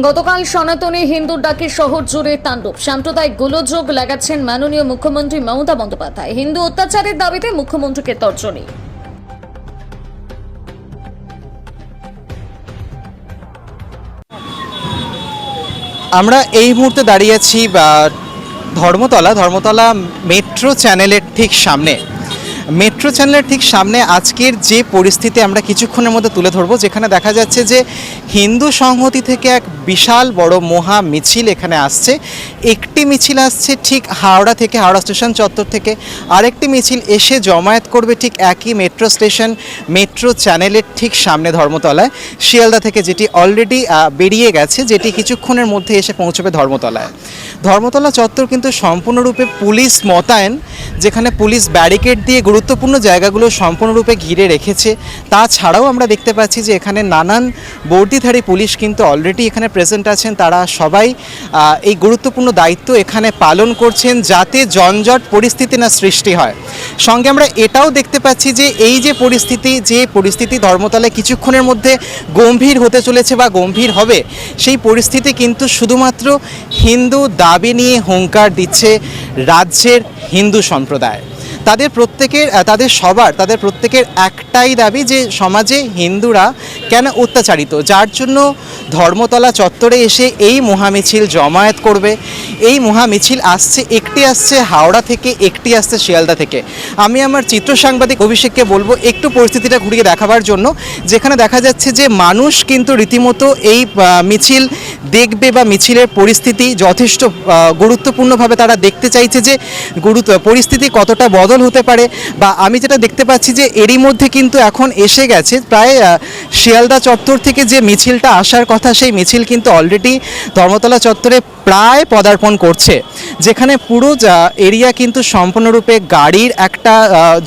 গতকাল সনাতনী হিন্দুর ডাকে শহর জুড়ে তাণ্ডব। সাম্প্রদায়িক গোলযোগ লাগাচ্ছেন মাননীয় মুখ্যমন্ত্রী মমতা বন্দ্যোপাধ্যায়। হিন্দু অত্যাচারের দাবিতে মুখ্যমন্ত্রীকে তর্জনী। আমরা এই মুহূর্তে দাঁড়িয়ে আছি ধর্মতলা ধর্মতলা মেট্রো চ্যানেলের ঠিক সামনে। মেট্রো চ্যানেলের ঠিক সামনে আজকের যে পরিস্থিতি আমরা কিছুক্ষণের মধ্যে তুলে ধরবো, যেখানে দেখা যাচ্ছে যে হিন্দু সংহতি থেকে এক বিশাল বড় মহা মিছিল এখানে আসছে। একটি মিছিল আসছে ঠিক হাওড়া থেকে, হাওড়া স্টেশন চত্বর থেকে। আরেকটি মিছিল এসে জমায়েত করবে ঠিক একই মেট্রো স্টেশন, মেট্রো চ্যানেলের ঠিক সামনে ধর্মতলায়। শিয়ালদা থেকে যেটি অলরেডি বেরিয়ে গেছে, যেটি কিছুক্ষণের মধ্যে এসে পৌঁছবে ধর্মতলায়। ধর্মতলা চত্বর কিন্তু সম্পূর্ণরূপে পুলিশ মোতায়েন, যেখানে পুলিশ ব্যারিকেড দিয়ে গুরুত্বপূর্ণ জায়গাগুলো সম্পূর্ণরূপে ঘিরে রেখেছে। তাছাড়াও আমরা দেখতে পাচ্ছি যে এখানে নানান বর্দিধারী পুলিশ কিন্তু অলরেডি এখানে প্রেজেন্ট আছেন। তারা সবাই এই গুরুত্বপূর্ণ দায়িত্ব এখানে পালন করছেন যাতে জনজট পরিস্থিতি না সৃষ্টি হয়। সঙ্গে আমরা এটাও দেখতে পাচ্ছি যে এই যে পরিস্থিতি যে পরিস্থিতি ধর্মতলায় কিছুক্ষণের মধ্যে গম্ভীর হতে চলেছে বা গম্ভীর হবে, সেই পরিস্থিতি কিন্তু শুধুমাত্র হিন্দু দাবি নিয়ে হুঙ্কার দিচ্ছে রাজ্যের হিন্দু সম্প্রদায়। তাদের প্রত্যেকের তাদের সবার, তাদের প্রত্যেকের একটাই দাবি যে সমাজে হিন্দুরা কেন অত্যাচারিত? যার জন্য ধর্মতলা চত্বরে এসে এই মহামিছিল জমায়েত করবে। এই মহামিছিল আসছে, একটি আসছে হাওড়া থেকে, একটি আসছে শিয়ালদা থেকে। আমি আমার চিত্র সাংবাদিক অভিষেককে বলব, একটু পরিস্থিতিটা ঘুরিয়ে দেখাবার জন্য, যেখানে দেখা যাচ্ছে যে মানুষ কিন্তু রীতিমতো এই মিছিল দেখবে বা মিছিলের পরিস্থিতি যথেষ্ট গুরুত্বপূর্ণভাবে তারা দেখতে চাইছে যে গুরুত্ব, পরিস্থিতি কতটা বদল হতে পারে বা আমি যেটা দেখতে পাচ্ছি যে এরই মধ্যে কিন্তু এখন এসে গেছে, প্রায় শিয়ালদা চত্বর থেকে যে মিছিলটা আসার কথা, সেই মিছিল কিন্তু অলরেডি ধর্মতলা চত্বরে প্রায় পদার্পণ করছে। যেখানে পুরো এরিয়া কিন্তু সম্পূর্ণরূপে গাড়ির একটা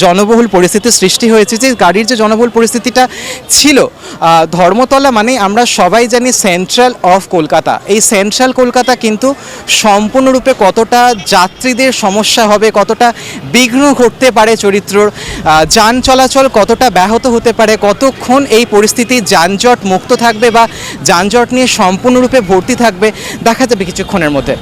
জনবহুল পরিস্থিতির সৃষ্টি হয়েছে। যে গাড়ির যে জনবহুল পরিস্থিতিটা ছিল ধর্মতলা মানে আমরা সবাই জানি সেন্ট্রাল অফ কলকাতা। এই সেন্ট্রাল কলকাতা কিন্তু সম্পূর্ণরূপে কতটা যাত্রীদের সমস্যা হবে, কতটা বিঘ্ন ঘটতে পারে চরিত্রর যান চলাচল কতটা ব্যাহত হতে পারে, কতক্ষণ এই পরিস্থিতি যানজট মুক্ত থাকবে বা যানজট নিয়ে সম্পূর্ণরূপে ভর্তি থাকবে, দেখা যাবে কিছুক্ষণের মধ্যে।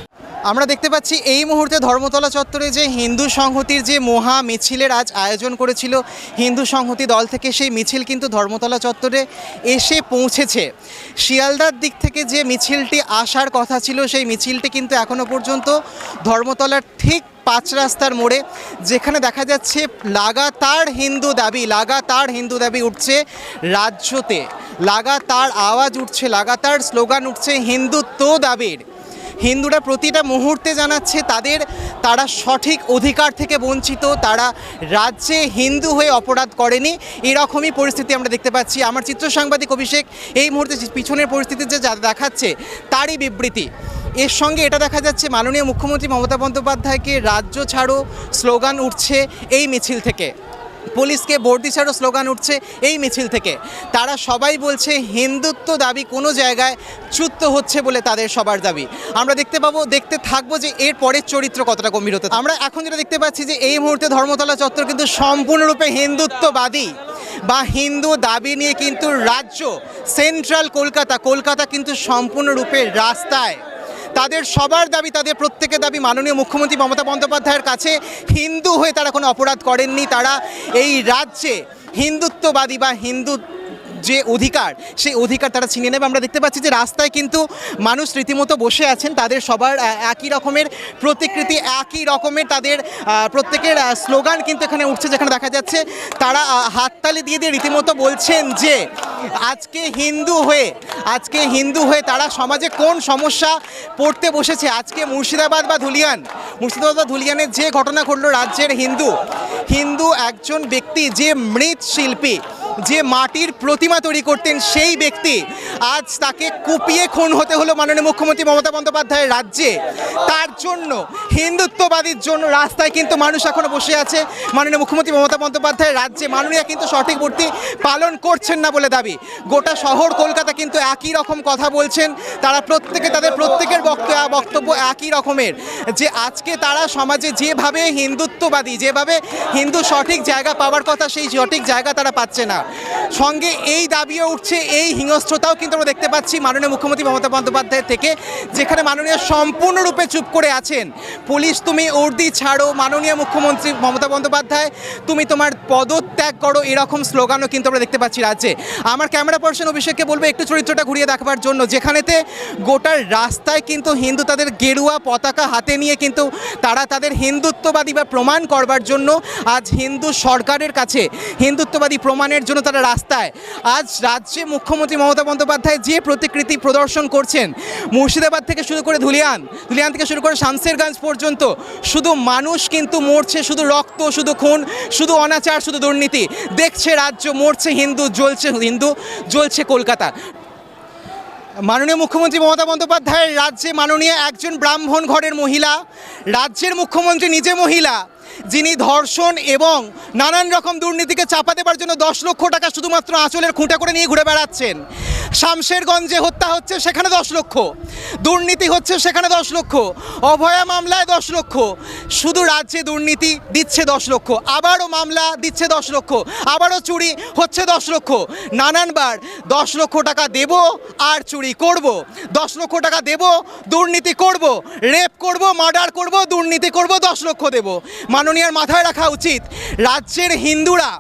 আমরা দেখতে পাচ্ছি এই মুহূর্তে ধর্মতলা চত্বরে যে হিন্দু সংহতির যে মহা মিছিলের আজ আয়োজন করেছিল, হিন্দু সংহতি দল থেকে সেই মিছিল কিন্তু ধর্মতলা চত্বরে এসে পৌঁছেছে। শিয়ালদার দিক থেকে যে মিছিলটি আসার কথা ছিল, সেই মিছিলটি কিন্তু এখনও পর্যন্ত ধর্মতলার ঠিক পাঁচ রাস্তার মোড়ে, যেখানে দেখা যাচ্ছে লাগাতার হিন্দু দাবি, লাগাতার হিন্দু দাবি উঠছে রাজ্যতে। লাগাতার আওয়াজ উঠছে, লাগাতার স্লোগান উঠছে হিন্দুত্ব দাবির। হিন্দুরা প্রতিটা মুহূর্তে জানাচ্ছে তাদের, তারা সঠিক অধিকার থেকে বঞ্চিত, তারা রাজ্যে হিন্দু হয়ে অপরাধ করেনি। এরকমই পরিস্থিতি আমরা দেখতে পাচ্ছি। আমার চিত্র সাংবাদিক অভিষেক এই মুহূর্তে পিছনের পরিস্থিতি যে যা দেখাচ্ছে, তারই বিবৃতি। এর সঙ্গে এটা দেখা যাচ্ছে, মাননীয় মুখ্যমন্ত্রী মমতা বন্দ্যোপাধ্যায়কে রাজ্য ছাড়ো, স্লোগান উঠছে এই মিছিল থেকে। পুলিশকে বর্দি ছাড়ো স্লোগান উঠছে এই মিছিল থেকে। তারা সবাই বলছে, হিন্দুত্ব দাবি কোনো জায়গায় চ্যুত হচ্ছে বলে তাদের সবার দাবি। আমরা দেখতে পাবো, দেখতে থাকব যে এর পরের চরিত্র কতটা গম্ভীর হতে আমরা এখন যেটা দেখতে পাচ্ছি যে এই মুহূর্তে ধর্মতলা চত্বর কিন্তু সম্পূর্ণরূপে হিন্দুত্ববাদী। বা হিন্দু দাবি নিয়ে কিন্তু রাজ্য, সেন্ট্রাল কলকাতা কলকাতা কিন্তু সম্পূর্ণরূপে রাস্তায়। তাদের সবার দাবি, তাদের প্রত্যেকের দাবি মাননীয় মুখ্যমন্ত্রী মমতা বন্দ্যোপাধ্যায়ের কাছে। হিন্দু হয়ে তারা কোনো অপরাধ করেননি। তারা এই রাজ্যে হিন্দুত্ববাদী বা হিন্দু যে অধিকার, সেই অধিকার তারা ছিনিয়ে নেবে। আমরা দেখতে পাচ্ছি যে রাস্তায় কিন্তু মানুষ রীতিমতো বসে আছেন। তাদের সবার একই রকমের প্রতিকৃতি, একই রকমের তাদের প্রত্যেকের স্লোগান কিন্তু এখানে উঠছে, যেখানে দেখা যাচ্ছে তারা হাততালি দিয়ে দিয়ে রীতিমতো বলছেন যে, আজকে হিন্দু হয়ে, আজকে হিন্দু হয়ে তারা সমাজে কোন সমস্যা পড়তে বসেছে? আজকে মুর্শিদাবাদ বা ধুলিয়ান, মুর্শিদাবাদ বা ধুলিয়ানের যে ঘটনা ঘটলো রাজ্যের হিন্দু হিন্দু একজন ব্যক্তি যে মৃৎ শিল্পী যে মাটির প্রতিমা তৈরি করতেন সেই ব্যক্তি আজ তাকে কুপিয়ে খুন হতে হলো মাননীয় মুখ্যমন্ত্রী মমতা বন্দ্যোপাধ্যায়ের রাজ্যে। তার জন্য, হিন্দুত্ববাদীর জন্য রাস্তায় কিন্তু মানুষ এখনও বসে আছে। মাননীয় মুখ্যমন্ত্রী মমতা বন্দ্যোপাধ্যায়ের রাজ্যে মাননীয় কিন্তু সঠিক মূর্তি পালন করছেন না বলে দাবি। গোটা শহর কলকাতা কিন্তু একই রকম কথা বলছেন। তারা প্রত্যেকে, তাদের প্রত্যেকের বক্তব্য একই রকমের। যে আজকে তারা সমাজে যেভাবে হিন্দুত্ববাদী, যেভাবে হিন্দু সঠিক জায়গা পাওয়ার কথা, সেই সঠিক জায়গা তারা পাচ্ছে না। সঙ্গে এই দাবিও উঠছে, এই হিংস্রতাও কিন্তু আমরা দেখতে পাচ্ছি মাননীয় মুখ্যমন্ত্রী মমতা বন্দ্যোপাধ্যায়ের থেকে, যেখানে মাননীয় সম্পূর্ণরূপে চুপ করে আছেন। পুলিশ, তুমি উর্দি ছাড়ো, মাননীয় মুখ্যমন্ত্রী মমতা বন্দ্যোপাধ্যায়, তুমি তোমার পদত্যাগ করো, এরকম স্লোগানও কিন্তু আমরা দেখতে পাচ্ছি রাজ্যে। আমার ক্যামেরা পার্সন অভিষেককে বলব, একটু চরিত্রটা ঘুরিয়ে দেখাবার জন্য। যেখানেতে গোটার রাস্তায় কিন্তু হিন্দু তাদের গেরুয়া পতাকা হাতে নিয়ে কিন্তু তারা তাদের হিন্দুত্ববাদী বা প্রমাণ করবার জন্য আজ হিন্দু সরকারের কাছে, হিন্দুত্ববাদী প্রমাণের জন্য তারা রাস্তায়। আজ রাজ্যে মুখ্যমন্ত্রী মমতা বন্দ্যোপাধ্যায় যে প্রতিকৃতি প্রদর্শন করছেন, মুর্শিদাবাদ থেকে শুরু করে ধুলিয়ান ধুলিয়ান থেকে শুরু করে শামসেরগঞ্জ পর্যন্ত, শুধু মানুষ কিন্তু মরছে, শুধু রক্ত, শুধু খুন, শুধু অনাচার, শুধু দুর্নীতি। দেখছে রাজ্য মরছে, হিন্দু জ্বলছে হিন্দু জ্বলছে কলকাতা মাননীয় মুখ্যমন্ত্রী মমতা বন্দ্যোপাধ্যায়ের রাজ্যে মাননীয় একজন ব্রাহ্মণ ঘরের মহিলা, রাজ্যের মুখ্যমন্ত্রী নিজে মহিলা যিনি ধর্ষণ এবং নানান রকম দুর্নীতিকে চাপা দেবার জন্য দশ লক্ষ টাকা শুধুমাত্র আঁচলের খুঁটা করে নিয়ে ঘুরে বেড়াচ্ছেন। শামশেরগঞ্জে হত্যা হচ্ছে সেখানে দশ লক্ষ, দুর্নীতি হচ্ছে সেখানে দশ লক্ষ, অভয়া মামলায় দশ লক্ষ, শুধু রাজ্যে দুর্নীতি দিচ্ছে দশ লক্ষ, আবারও মামলা দিচ্ছে দশ লক্ষ, আবারও চুরি হচ্ছে দশ লক্ষ, নানানবার দশ লক্ষ টাকা দেব আর চুরি করব, দশ লক্ষ টাকা দেব, দুর্নীতি করব, রেপ করব, মার্ডার করব, দুর্নীতি করব, দশ লক্ষ দেব। মাননীয়ার মাথায় রাখা উচিত। রাজ্যের হিন্দুরা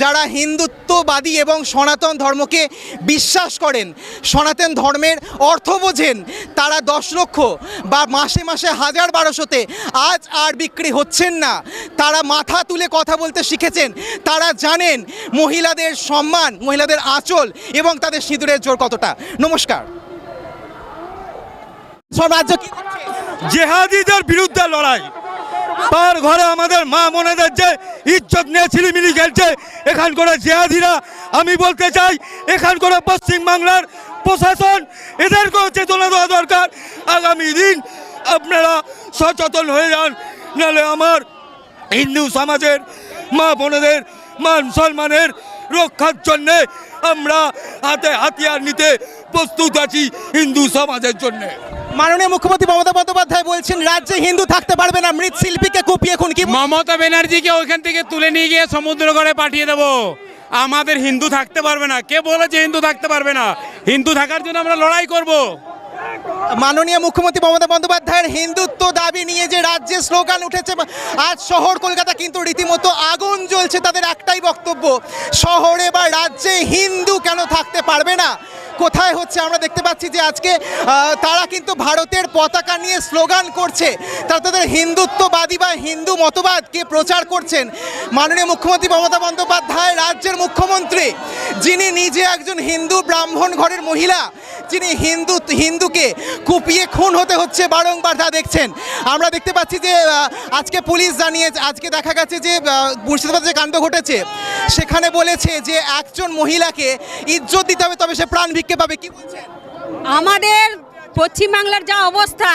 যারা হিন্দুত্ববাদী এবং সনাতন ধর্মকে বিশ্বাস করেন, সনাতন ধর্মের অর্থ বোঝেন, তারা দশ লক্ষ বা মাসে মাসে হাজার বারোশোতে আজ আর বিক্রি হচ্ছেন না। তারা মাথা তুলে কথা বলতে শিখেছেন, তারা জানেন মহিলাদের সম্মান, মহিলাদের আঁচল এবং তাদের সিঁদুরের জোর কতটা। নমস্কার। সব জেহাদিদের বিরুদ্ধে লড়াই। তার ঘরে আমাদের মা বোনেদের যে ইজ্জত নিয়ে ছিলিমিলি খেলছে এখান করে জেহাদিরা, আমি বলতে চাই এখান করে পশ্চিমবাংলার প্রশাসন এদেরকেও চেতনা দেওয়া দরকার। আগামী দিন আপনারা সচেতন হয়ে যান, নাহলে আমার হিন্দু সমাজের মা বোনেদের মান সম্মানের রক্ষার জন্যে আমরা হাতে হাতিয়ার নিতে প্রস্তুত আছি হিন্দু সমাজের জন্যে। মাননীয় মুখ্যমন্ত্রী মমতা বন্দ্যোপাধ্যায় বলছেন রাজ্যে হিন্দু থাকতে পারবে না মৃৎশিল্পীকে কুপিয়ে খুন কি মমতা ব্যানার্জিকে ওইখান থেকে তুলে নিয়ে গিয়ে সমুদ্র করে পাঠিয়ে দেবো। আমাদের হিন্দু থাকতে পারবে না। কে বলেছে হিন্দু থাকতে পারবে না? হিন্দু থাকার জন্য আমরা লড়াই করব। মাননীয় মুখ্যমন্ত্রী মমতা বন্দ্যোপাধ্যায়ের হিন্দুত্ব দাবি নিয়ে যে রাজ্যে স্লোগান উঠেছে আজ শহর কলকাতা কিন্তু রীতিমতো আগুন জ্বলছে তাদের একটাই বক্তব্য শহরে বা রাজ্যে হিন্দু কেন থাকতে পারবে না? কোথায় হচ্ছে? আমরা দেখতে পাচ্ছি যে আজকে তারা কিন্তু ভারতের পতাকা নিয়ে স্লোগান করছে। তারা তাদের হিন্দুত্ববাদী বা হিন্দু মতবাদকে প্রচার করছেন। মাননীয় মুখ্যমন্ত্রী মমতা বন্দ্যোপাধ্যায়, রাজ্যের মুখ্যমন্ত্রী, যিনি নিজে একজন হিন্দু ব্রাহ্মণ ঘরের মহিলা যিনি হিন্দু, হিন্দুকে কুপিয়ে খুন হতে হচ্ছে বারংবার, তা দেখছেন। আমরা দেখতে পাচ্ছি যে আজকে পুলিশ জানিয়ে, আজকে দেখা গেছে যে মুর্শিদাবাদে যে কাণ্ড ঘটেছে, সেখানে বলেছে যে, একজন মহিলাকে ইজ্জত দিতে হবে, তবে সে প্রাণ ভিক্ষে পাবে, কি বলছেন? আমাদের পশ্চিমবাংলার যা অবস্থা,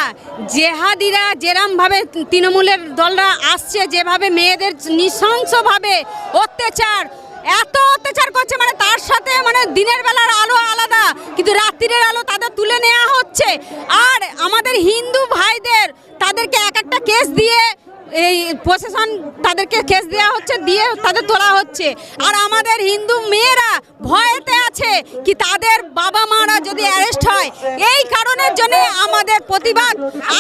জেহাদিরা যেরমভাবে তৃণমূলের দলরা আসছে, যেভাবে মেয়েদের নৃশংসভাবে অত্যাচার, এত অত্যাচার করছে মানে তার সাথে মানে দিনের বেলার আলো আলাদা, কিন্তু রাত্রির আলো তাদের তুলে নেওয়া হচ্ছে। আর আমাদের হিন্দু ভাইদের, তাদেরকে এক একটা কেস দিয়ে এই প্রশাসন তাদেরকে কেস দেওয়া হচ্ছে, দিয়ে তাদের তোলা হচ্ছে। আর আমাদের হিন্দু মেয়েরা ভয়েতে আছে কি তাদের বাবা মারা যদি অ্যারেস্ট হয়। এই কারণের জন্য আমাদের প্রতিবাদ।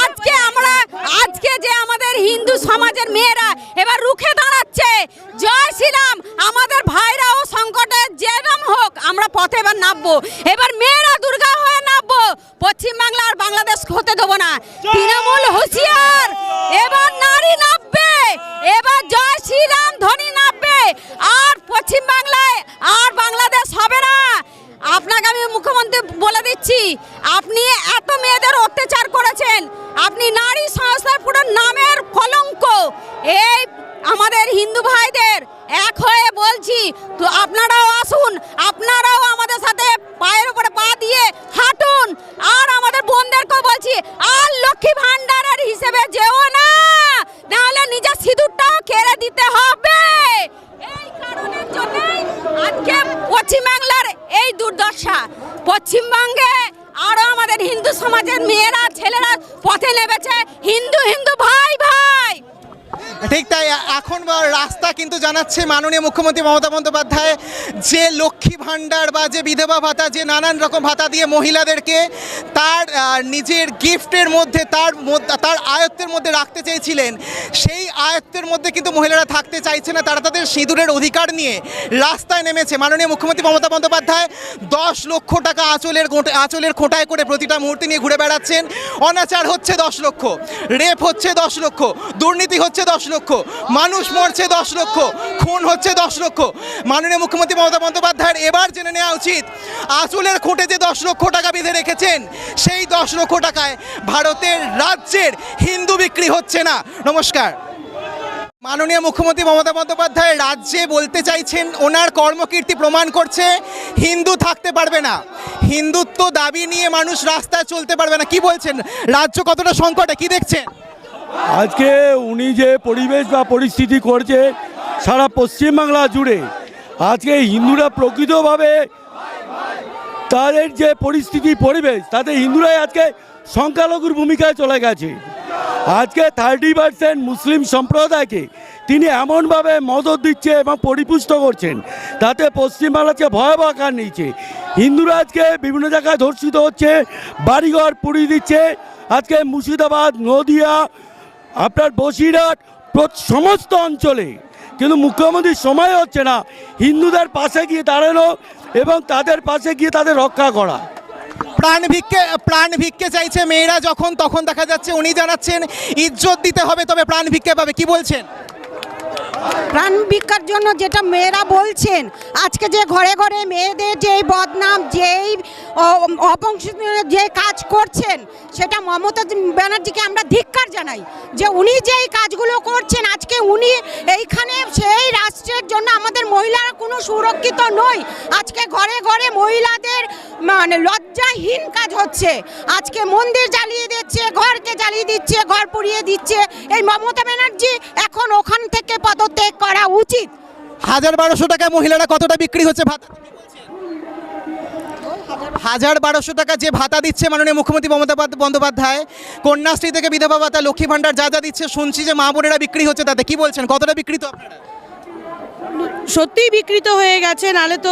আজকে আমরা আজকে যে আমাদের হিন্দু সমাজের মেয়েরা এবার রুখে দাঁড়াচ্ছে জয় শ্রীরাম আমাদের ভাইরাও সংকটে যেরম হোক আমরা পথে এবার নামবো এবার মেয়েরা দুর্গা হয়ে নামবো পশ্চিমবাংলা আর বাংলাদেশ হতে দেবো না তৃণমূল হুঁশিয়ার এবার নারী নামবে এবার জয় শ্রীরাম ধ্বনি নামবে আর পশ্চিমবাংলায় আর বাংলাদেশ হবে না আপনাকে আমি মুখ্যমন্ত্রী বলে দিচ্ছি, আপনি এত মেয়েদের অত্যাচার করেছেন। আপনি নারী সংস্থার পুরো নামের কলঙ্ক। এই আমাদের হিন্দু ভাইদের এক হয়ে বলছি, তো আপনারাও আসুন, আপনারাও আমাদের সাথে পায়ের উপরে পা দিয়ে হাঁটুন। আর আমাদের বোনদেরকেও বলছি, আর লক্ষ্মী ভান্ডারের হিসেবে যেও না, নাহলে নিজের সিঁদুরটাও কেড়ে দিতে হবে এই কারণের জন্যই আজকে পশ্চিমবাংলার এই দুর্দশা পশ্চিমবঙ্গে আরও আমাদের হিন্দু সমাজের মেয়েরা, ছেলেরা পথে নেমেছে। হিন্দু হিন্দু, ভাই ভাই! ঠিক তাই, এখন রাস্তা কিন্তু জানাচ্ছে মাননীয় মুখ্যমন্ত্রী মমতা বন্দ্যোপাধ্যায়, যে লক্ষ্মী ভাণ্ডার বা যে বিধবা ভাতা, যে নানান রকম ভাতা দিয়ে মহিলাদেরকে তার নিজের গিফটের মধ্যে, তার তার আয়ত্তের মধ্যে রাখতে চেয়েছিলেন। সেই আয়ত্তের মধ্যে কিন্তু মহিলারা থাকতে চাইছে না। তারা তাদের সিঁদুরের অধিকার নিয়ে রাস্তায় নেমেছে। মাননীয় মুখ্যমন্ত্রী মমতা বন্দ্যোপাধ্যায় দশ লক্ষ টাকা আঁচলের আঁচলের খোঁটায় করে প্রতিটা মুহূর্তে নিয়ে ঘুরে বেড়াচ্ছেন। অনাচার হচ্ছে দশ লক্ষ, রেপ হচ্ছে দশ লক্ষ, দুর্নীতি হচ্ছে দশ লক্ষ, মানুষ মরছে দশ লক্ষ, খুন হচ্ছে দশ লক্ষ। মাননীয় মুখ্যমন্ত্রী মমতা বন্দ্যোপাধ্যায়ের এবার জেনে নেওয়া উচিত, আঁচলের খোঁটে যে দশ লক্ষ টাকা বেঁধে রেখেছেন, সেই দশ লক্ষ টাকায় ভারতের রাজ্যের হিন্দু বিক্রি হচ্ছে না। নমস্কার। মাননীয় মুখ্যমন্ত্রী মমতা বন্দ্যোপাধ্যায় রাজ্যে বলতে চাইছেন, ওনার কর্মকীর্তি প্রমাণ করছে, হিন্দু থাকতে পারবে না। হিন্দুত্ব দাবি নিয়ে মানুষ রাস্তায় চলতে পারবে না। কি বলছেন? রাজ্য কতটা সংকটে? কি দেখছেন? আজকে উনি যে পরিবেশ বা পরিস্থিতি করছে, সারা পশ্চিমবাংলা জুড়ে, আজকে হিন্দুরা প্রকৃতভাবে তাদের যে পরিস্থিতি পরিবেশ, তাতে হিন্দুরাই আজকে সংখ্যালঘুর ভূমিকায় চলে গেছে। আজকে থার্টি পার্সেন্ট মুসলিম সম্প্রদায়কে তিনি এমনভাবে মদত দিচ্ছে এবং পরিপুষ্ট করছেন, তাতে পশ্চিমবাংলাকে ভয়াবহ আকার নিয়েছে। হিন্দুরা আজকে বিভিন্ন জায়গায় ধর্ষিত হচ্ছে, বাড়িঘর পুড়িয়ে দিচ্ছে। আজকে মুর্শিদাবাদ, নদিয়া, আপনার বসিরহাট সমস্ত অঞ্চলে। কিন্তু মুখ্যমন্ত্রীর সময় হচ্ছে না। হিন্দুদের পাশে গিয়ে দাঁড়ানো এবং তাদের পাশে গিয়ে তাদের রক্ষা করা। প্রাণ ভিক্ষে প্রাণ ভিক্ষে চাইছে মেয়েরা যখন, তখন দেখা যাচ্ছে উনি জানাচ্ছেন, ইজ্জত দিতে হবে, তবে প্রাণ ভিক্ষে পাবে। কি বলছেন? প্রাণ ভিক্ষার জন্য যেটা মেয়েরা বলছেন, আজকে যে ঘরে ঘরে মেয়েদের যে এই বদনাম, যেই অপংসনীয় যে কাজ করছেন, সেটা মমতা ব্যানার্জিকে আমরা ধিক্কার জানাই যে উনি যে এই কাজগুলো করছেন, আজকে উনি এইখানে সেই রাষ্ট্রের জন্য আমাদের মহিলারা কোনো সুরক্ষিত নয় আজকে ঘরে ঘরে মহিলাদের মানে লজ্জাহীন কাজ হচ্ছে। আজকে মন্দির জ্বালিয়ে দিচ্ছে, ঘরকে জ্বালিয়ে দিচ্ছে, ঘর পুড়িয়ে দিচ্ছে। এই মমতা ব্যানার্জি এখন ওখান থেকে পদত্যাগ করা উচিত। হাজার বারোশো টাকায় মহিলারা কতটা বিক্রি হচ্ছে ভাতা? হাজার বারোশো টাকা যে ভাতা দিচ্ছে মাননীয় মুখ্যমন্ত্রী মমতা বন্দ্যোপাধ্যায়, কন্যাশ্রী থেকে বিধবা ভাতা, লক্ষ্মী ভাণ্ডার যা যা দিচ্ছে, শুনছি যে মা বোনেরা বিক্রি হচ্ছে তাতে। কি বলছেন? কতটা বিকৃত আপনারা? সত্যিই বিকৃত হয়ে গেছে নালে তো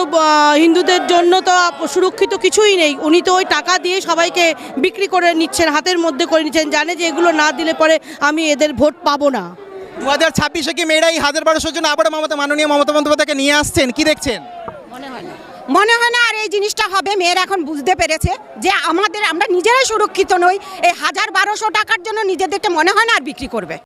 হিন্দুদের জন্য তো সুরক্ষিত কিছুই নেই। উনি তো ওই টাকা দিয়ে সবাইকে বিক্রি করে নিচ্ছেন হাতের মধ্যে করে নিচ্ছেন জানে যে এগুলো না দিলে পরে আমি এদের ভোট পাবো না। দু হাজার ছাব্বিশে কি মেয়েরা এই হাজার বারোশোর জন্য আবার মমতা মাননীয় মমতা বন্দ্যোপাধ্যায়কে নিয়ে আসছেন? কি দেখছেন? মনে হয় না। মনে হয় না আর এই জিনিসটা হবে মেয়েরা এখন বুঝতে পেরেছে যে আমাদের আমরা নিজেরাই সুরক্ষিত নই এই হাজার বারোশো টাকার জন্য নিজেদেরকে মনে হয় না আর বিক্রি করবে।